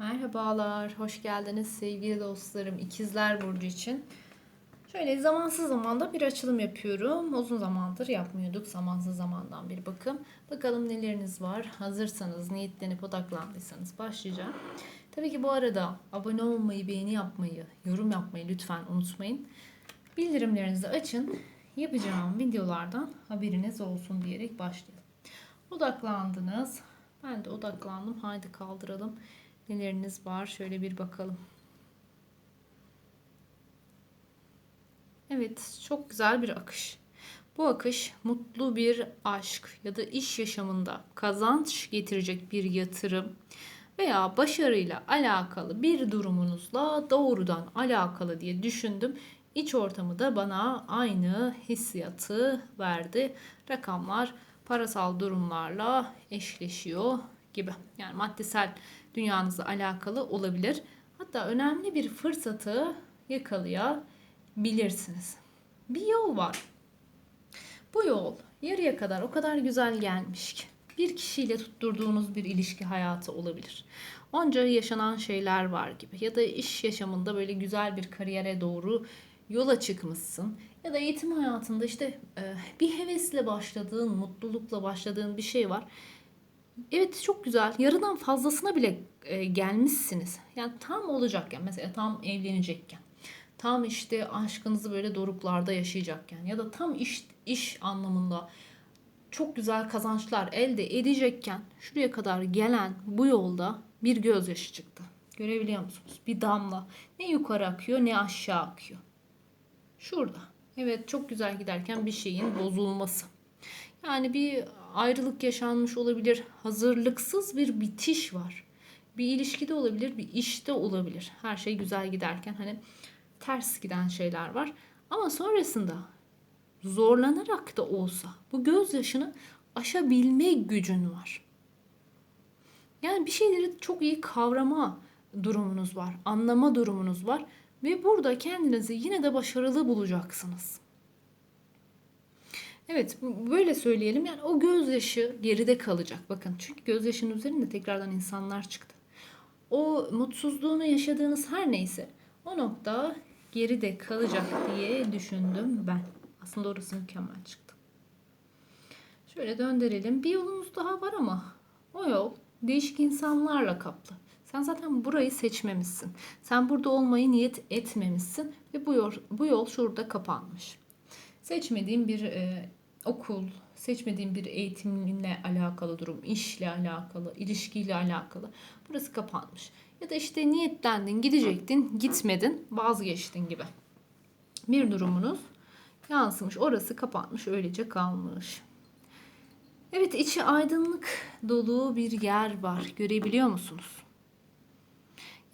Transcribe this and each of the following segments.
Merhabalar, hoş geldiniz sevgili dostlarım İkizler Burcu için. Şöyle zamansız zamanda bir açılım yapıyorum. Uzun zamandır yapmıyorduk zamansız zamandan bir bakım. Bakalım neleriniz var. Hazırsanız, niyetlenip odaklandıysanız başlayacağım. Tabii ki bu arada abone olmayı, beğeni yapmayı, yorum yapmayı lütfen unutmayın. Bildirimlerinizi açın. Yapacağım videolardan haberiniz olsun diyerek başlayalım. Odaklandınız. Ben de odaklandım. Haydi kaldıralım. Neleriniz var? Şöyle bir bakalım. Evet, çok güzel bir akış. Bu akış mutlu bir aşk ya da iş yaşamında kazanç getirecek bir yatırım veya başarıyla alakalı bir durumunuzla doğrudan alakalı diye düşündüm. İç ortamı da bana aynı hissiyatı verdi. Rakamlar parasal durumlarla eşleşiyor gibi. Yani maddesel dünyanızla alakalı olabilir. Hatta önemli bir fırsatı yakalayabilirsiniz. Bir yol var. Bu yol yarıya kadar o kadar güzel gelmiş ki bir kişiyle tutturduğunuz bir ilişki hayatı olabilir. Onca yaşanan şeyler var gibi ya da iş yaşamında böyle güzel bir kariyere doğru yola çıkmışsın ya da eğitim hayatında işte e, bir hevesle başladığın, mutlulukla başladığın bir şey var. Evet çok güzel. Yarıdan fazlasına bile e, gelmişsiniz. Yani tam olacakken mesela tam evlenecekken. Tam işte aşkınızı böyle doruklarda yaşayacakken ya da tam iş iş anlamında çok güzel kazançlar elde edecekken şuraya kadar gelen bu yolda bir gözyaşı çıktı. Görebiliyor musunuz? Bir damla. Ne yukarı akıyor ne aşağı akıyor. Şurada. Evet çok güzel giderken bir şeyin bozulması. Yani bir ayrılık yaşanmış olabilir. Hazırlıksız bir bitiş var. Bir ilişkide olabilir, bir işte olabilir. Her şey güzel giderken hani ters giden şeyler var. Ama sonrasında zorlanarak da olsa bu gözyaşını aşabilme gücün var. Yani bir şeyleri çok iyi kavrama durumunuz var, anlama durumunuz var ve burada kendinizi yine de başarılı bulacaksınız. Evet böyle söyleyelim yani o gözyaşı geride kalacak bakın çünkü gözyaşının üzerinde tekrardan insanlar çıktı. O mutsuzluğunu yaşadığınız her neyse o nokta geride kalacak diye düşündüm ben. Aslında orası mükemmel çıktı. Şöyle döndürelim. Bir yolunuz daha var ama o yol değişik insanlarla kaplı. Sen zaten burayı seçmemişsin. Sen burada olmayı niyet etmemişsin ve bu yol, bu yol şurada kapanmış. Seçmediğin bir e, okul, seçmediğin bir eğitimle alakalı durum, işle alakalı, ilişkiyle alakalı. Burası kapanmış. Ya da işte niyetlendin, gidecektin, gitmedin, vazgeçtin gibi. Bir durumunuz yansımış. Orası kapanmış, öylece kalmış. Evet, içi aydınlık dolu bir yer var. Görebiliyor musunuz?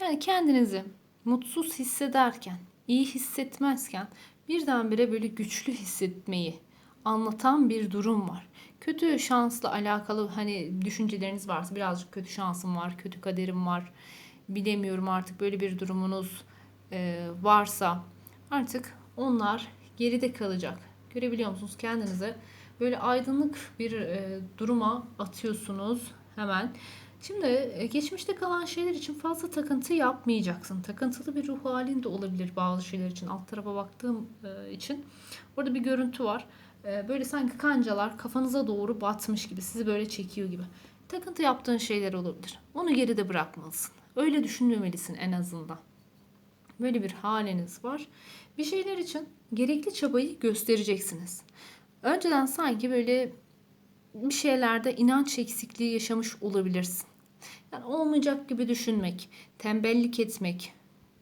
Yani kendinizi mutsuz hissederken, iyi hissetmezken birdenbire böyle güçlü hissetmeyi anlatan bir durum var. Kötü şansla alakalı hani düşünceleriniz varsa birazcık kötü şansım var, kötü kaderim var. Bilemiyorum artık böyle bir durumunuz e, varsa artık onlar geride kalacak. Görebiliyor musunuz kendinize? Böyle aydınlık bir e, duruma atıyorsunuz hemen. Şimdi e, geçmişte kalan şeyler için fazla takıntı yapmayacaksın. Takıntılı bir ruh halin de olabilir bazı şeyler için. Alt tarafa baktığım için. Orada bir görüntü var. E, böyle sanki kancalar kafanıza doğru batmış gibi. Sizi böyle çekiyor gibi. Takıntı yaptığın şeyler olabilir. Onu geride bırakmalısın. Öyle düşünmemelisin en azından. Böyle bir haliniz var. Bir şeyler için gerekli çabayı göstereceksiniz. Önceden sanki böyle bir şeylerde inanç eksikliği yaşamış olabilirsin. Yani olmayacak gibi düşünmek, tembellik etmek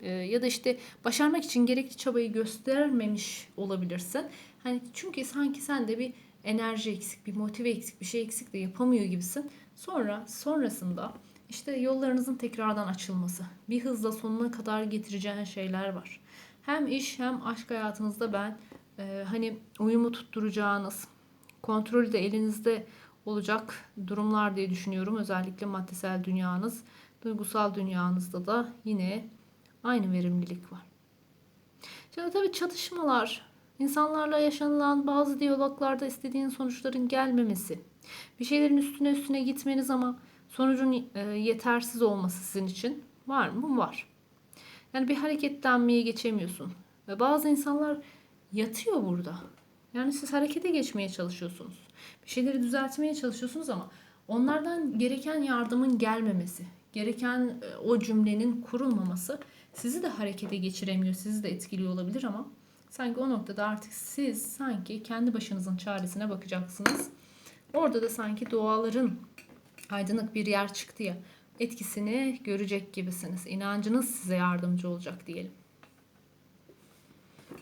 e, ya da işte başarmak için gerekli çabayı göstermemiş olabilirsin. Hani çünkü sanki sende bir enerji eksik, bir motive eksik, bir şey eksik de yapamıyor gibisin. Sonra sonrasında işte yollarınızın tekrardan açılması, bir hızla sonuna kadar getireceğin şeyler var. Hem iş hem aşk hayatınızda ben e, hani uyumu tutturacağınız, kontrolü de elinizde olacak durumlar diye düşünüyorum. Özellikle maddesel dünyanız, duygusal dünyanızda da yine aynı verimlilik var. Şimdi tabii çatışmalar, insanlarla yaşanılan bazı diyaloglarda istediğin sonuçların gelmemesi, bir şeylerin üstüne üstüne gitmeniz ama sonucun e, yetersiz olması sizin için Var mı? Var. Yani bir hareketlenmeye geçemiyorsun. Ve bazı insanlar yatıyor burada. Yani siz harekete geçmeye çalışıyorsunuz. Bir şeyleri düzeltmeye çalışıyorsunuz ama onlardan gereken yardımın gelmemesi, gereken e, o cümlenin kurulmaması sizi de harekete geçiremiyor, sizi de etkiliyor olabilir ama sanki o noktada artık siz sanki kendi başınızın çaresine bakacaksınız. Orada da sanki duaların aydınlık bir yer çıktı ya etkisini görecek gibisiniz. İnancınız size yardımcı olacak diyelim.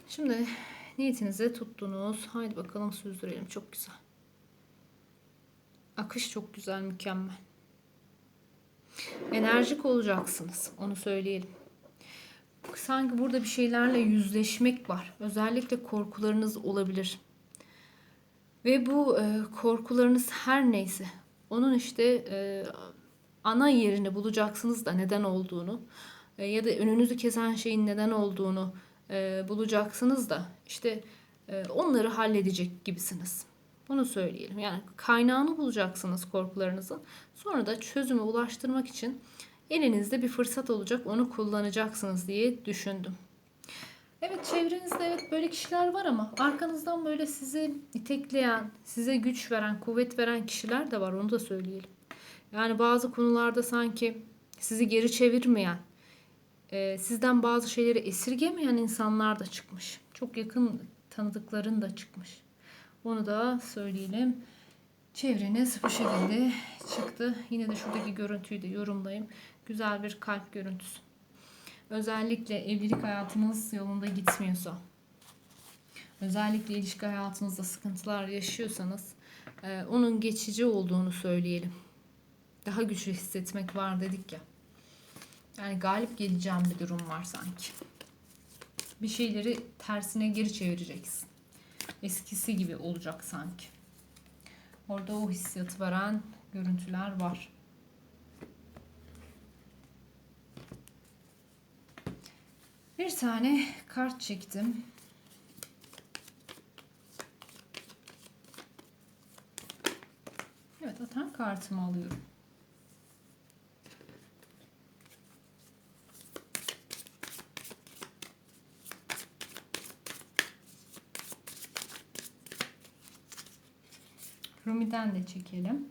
Şimdi niyetinizi tuttunuz. Haydi bakalım süzdürelim. Çok güzel. Akış çok güzel, mükemmel. Enerjik olacaksınız. Onu söyleyelim. Sanki burada bir şeylerle yüzleşmek var. Özellikle korkularınız olabilir. Ve bu e, korkularınız her neyse onun işte e, ana yerini bulacaksınız da neden olduğunu e, ya da önünüzü kesen şeyin neden olduğunu e, bulacaksınız da işte e, onları halledecek gibisiniz. Bunu söyleyelim. Yani kaynağını bulacaksınız korkularınızın. Sonra da çözüme ulaştırmak için elinizde bir fırsat olacak. Onu kullanacaksınız diye düşündüm. Evet çevrenizde evet böyle kişiler var ama arkanızdan böyle sizi itekleyen, size güç veren, kuvvet veren kişiler de var onu da söyleyelim. Yani bazı konularda sanki sizi geri çevirmeyen, e, sizden bazı şeyleri esirgemeyen insanlar da çıkmış. Çok yakın tanıdıkların da çıkmış. Onu da söyleyelim. Çevreniz bu şekilde çıktı. Yine de şuradaki görüntüyü de yorumlayayım. Güzel bir kalp görüntüsü. Özellikle evlilik hayatınız yolunda gitmiyorsa, özellikle ilişki hayatınızda sıkıntılar yaşıyorsanız, e, onun geçici olduğunu söyleyelim. Daha güçlü hissetmek var dedik ya. Yani galip geleceğim bir durum var sanki. Bir şeyleri tersine geri çevireceksin. Eskisi gibi olacak sanki. Orada o hissiyatı veren görüntüler var. Bir tane kart çektim. Evet, atan kartımı alıyorum. Rumi'den de çekelim.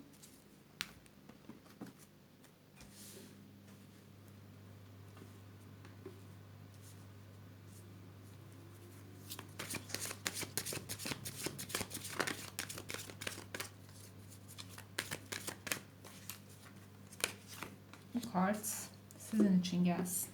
Bu kart sizin için gelsin.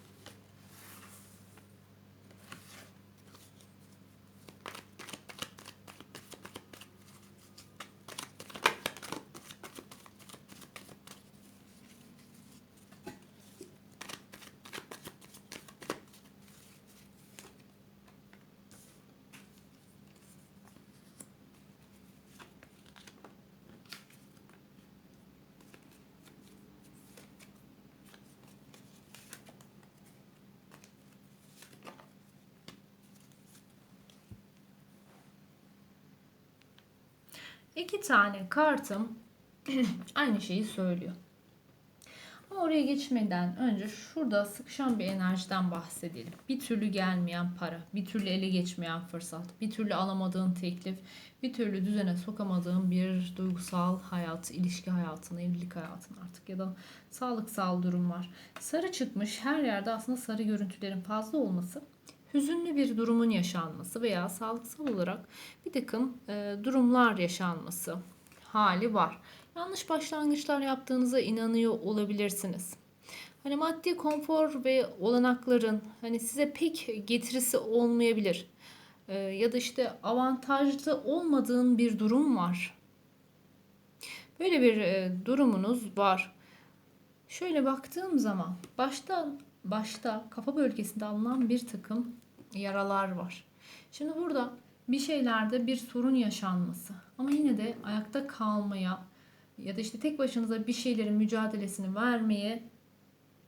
İki tane kartım aynı şeyi söylüyor. Ama oraya geçmeden önce şurada sıkışan bir enerjiden bahsedelim. Bir türlü gelmeyen para, bir türlü ele geçmeyen fırsat, bir türlü alamadığın teklif, bir türlü düzene sokamadığın bir duygusal hayat, ilişki hayatın, evlilik hayatın artık ya da sağlıksal durum var. Sarı çıkmış her yerde aslında sarı görüntülerin fazla olması hüzünlü bir durumun yaşanması veya sağlıksal olarak bir takım e, durumlar yaşanması hali var. Yanlış başlangıçlar yaptığınıza inanıyor olabilirsiniz. Hani maddi konfor ve olanakların hani size pek getirisi olmayabilir. E, ya da işte avantajlı olmadığın bir durum var. Böyle bir e, durumunuz var. Şöyle baktığım zaman başta başta kafa bölgesinde alınan bir takım yaralar var. Şimdi burada bir şeylerde bir sorun yaşanması ama yine de ayakta kalmaya ya da işte tek başınıza bir şeylerin mücadelesini vermeye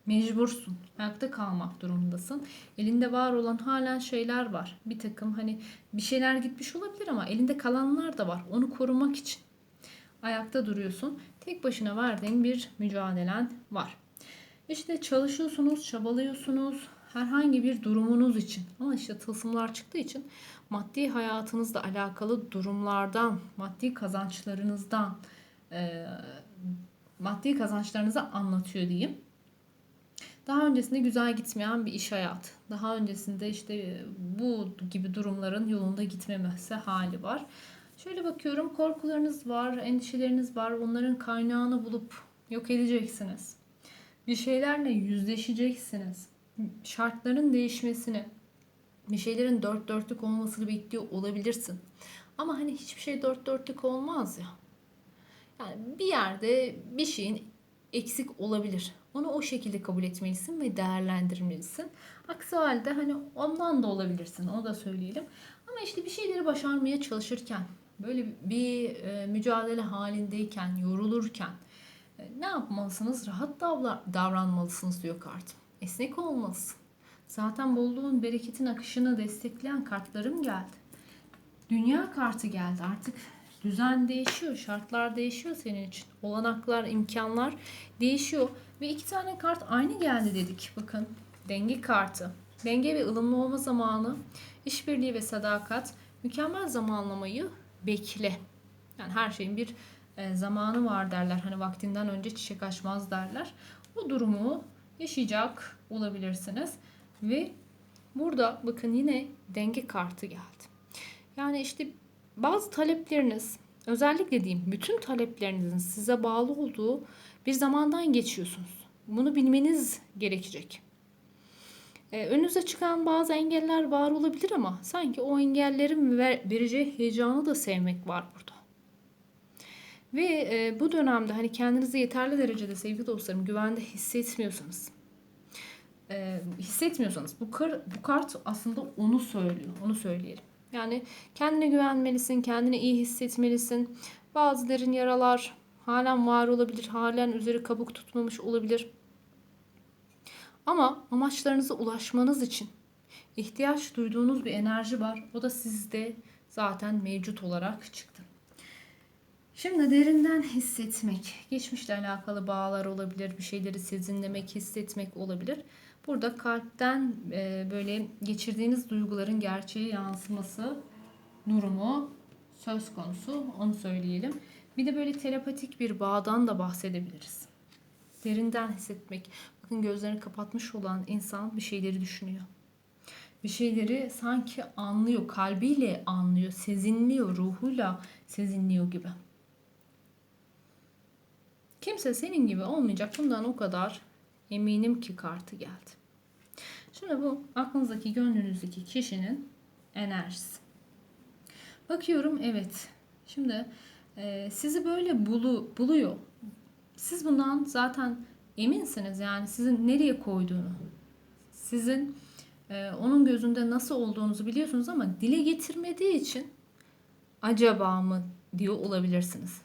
mecbursun. Ayakta kalmak durumundasın. Elinde var olan halen şeyler var. Bir takım hani bir şeyler gitmiş olabilir ama elinde kalanlar da var. Onu korumak için ayakta duruyorsun. Tek başına verdiğin bir mücadelen var. İşte çalışıyorsunuz, çabalıyorsunuz herhangi bir durumunuz için. Ama işte tılsımlar çıktığı için maddi hayatınızla alakalı durumlardan, maddi kazançlarınızdan, e, maddi kazançlarınızı anlatıyor diyeyim. Daha öncesinde güzel gitmeyen bir iş hayatı. Daha öncesinde işte bu gibi durumların yolunda gitmemesi hali var. Şöyle bakıyorum korkularınız var, endişeleriniz var. Onların kaynağını bulup yok edeceksiniz. Bir şeylerle yüzleşeceksiniz. Şartların değişmesini, bir şeylerin dört dörtlük olmasını bekliyor olabilirsin. Ama hani hiçbir şey dört dörtlük olmaz ya. Yani bir yerde bir şeyin eksik olabilir. Onu o şekilde kabul etmelisin ve değerlendirmelisin. Aksi halde hani ondan da olabilirsin. Onu da söyleyelim. Ama işte bir şeyleri başarmaya çalışırken, böyle bir e, mücadele halindeyken, yorulurken ne yapmalısınız? Rahat davranmalısınız diyor kart. Esnek olmalısın. Zaten bolluğun, bereketin akışını destekleyen kartlarım geldi. Dünya kartı geldi. Artık düzen değişiyor, şartlar değişiyor senin için. Olanaklar, imkanlar değişiyor. Ve iki tane kart aynı geldi dedik. Bakın denge kartı. Denge ve ılımlı olma zamanı, işbirliği ve sadakat, mükemmel zamanlamayı bekle. Yani her şeyin bir e, zamanı var derler. Hani vaktinden önce çiçek açmaz derler. O durumu yaşayacak olabilirsiniz. Ve burada bakın yine denge kartı geldi. Yani işte bazı talepleriniz özellikle diyeyim bütün taleplerinizin size bağlı olduğu bir zamandan geçiyorsunuz. Bunu bilmeniz gerekecek. Ee, önünüze çıkan bazı engeller var olabilir ama sanki o engellerin ver, vereceği heyecanı da sevmek var burada. Ve e, bu dönemde hani kendinizi yeterli derecede sevgili dostlarım güvende hissetmiyorsanız e, hissetmiyorsanız bu, kar, bu kart aslında onu söylüyor. Onu söyleyelim. Yani kendine güvenmelisin, kendini iyi hissetmelisin. Bazı derin yaralar halen var olabilir, halen üzeri kabuk tutmamış olabilir. Ama amaçlarınıza ulaşmanız için ihtiyaç duyduğunuz bir enerji var. O da sizde zaten mevcut olarak çıktı. Şimdi derinden hissetmek, geçmişle alakalı bağlar olabilir, bir şeyleri sezinlemek, hissetmek olabilir. Burada kalpten e, böyle geçirdiğiniz duyguların gerçeğe yansıması durumu söz konusu. Onu söyleyelim. Bir de böyle telepatik bir bağdan da bahsedebiliriz. Derinden hissetmek. Bakın gözlerini kapatmış olan insan bir şeyleri düşünüyor. Bir şeyleri sanki anlıyor, kalbiyle anlıyor, sezinliyor, ruhuyla sezinliyor gibi. Kimse senin gibi olmayacak. Bundan o kadar eminim ki kartı geldi. Şimdi bu aklınızdaki, gönlünüzdeki kişinin enerjisi. Bakıyorum evet. Şimdi e, sizi böyle bulu, buluyor. Siz bundan zaten eminsiniz yani sizin nereye koyduğunu. Sizin e, onun gözünde nasıl olduğunuzu biliyorsunuz ama dile getirmediği için acaba mı diyor olabilirsiniz.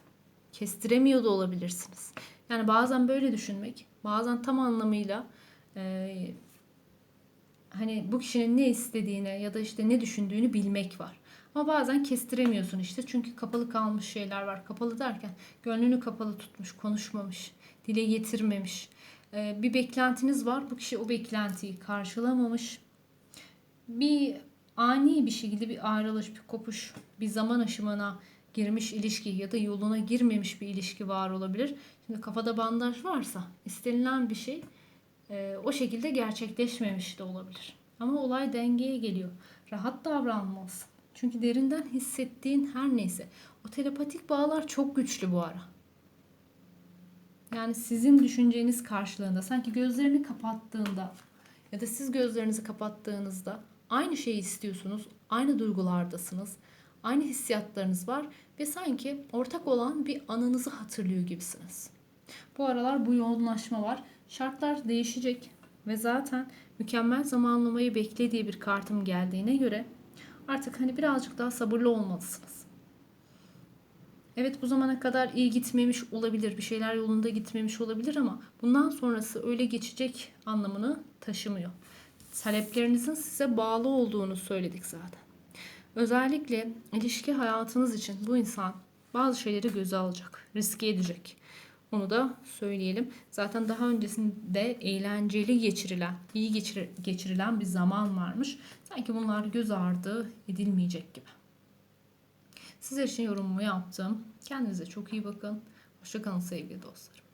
Kestiremiyor da olabilirsiniz. Yani bazen böyle düşünmek, bazen tam anlamıyla e, hani bu kişinin ne istediğine ya da işte ne düşündüğünü bilmek var. Ama bazen kestiremiyorsun işte çünkü kapalı kalmış şeyler var. Kapalı derken gönlünü kapalı tutmuş, konuşmamış, dile getirmemiş. Ee, bir beklentiniz var. Bu kişi o beklentiyi karşılamamış. Bir ani bir şekilde bir ayrılış, bir kopuş, bir zaman aşımına girmiş ilişki ya da yoluna girmemiş bir ilişki var olabilir. Şimdi kafada bandaj varsa istenilen bir şey e, o şekilde gerçekleşmemiş de olabilir. Ama olay dengeye geliyor. Rahat davranmalısın. Çünkü derinden hissettiğin her neyse. O telepatik bağlar çok güçlü bu ara. Yani sizin düşünceniz karşılığında sanki gözlerini kapattığında ya da siz gözlerinizi kapattığınızda aynı şeyi istiyorsunuz. Aynı duygulardasınız. Aynı hissiyatlarınız var ve sanki ortak olan bir anınızı hatırlıyor gibisiniz. Bu aralar bu yoğunlaşma var. Şartlar değişecek ve zaten mükemmel zamanlamayı beklediği bir kartım geldiğine göre artık hani birazcık daha sabırlı olmalısınız. Evet bu zamana kadar iyi gitmemiş olabilir, bir şeyler yolunda gitmemiş olabilir ama bundan sonrası öyle geçecek anlamını taşımıyor. Taleplerinizin size bağlı olduğunu söyledik zaten. Özellikle ilişki hayatınız için bu insan bazı şeyleri göze alacak, riske edecek. Onu da söyleyelim. Zaten daha öncesinde eğlenceli geçirilen, iyi geçir- geçirilen bir zaman varmış. Sanki bunlar göz ardı edilmeyecek gibi. Sizler için yorumumu yaptım. Kendinize çok iyi bakın. Hoşçakalın sevgili dostlarım.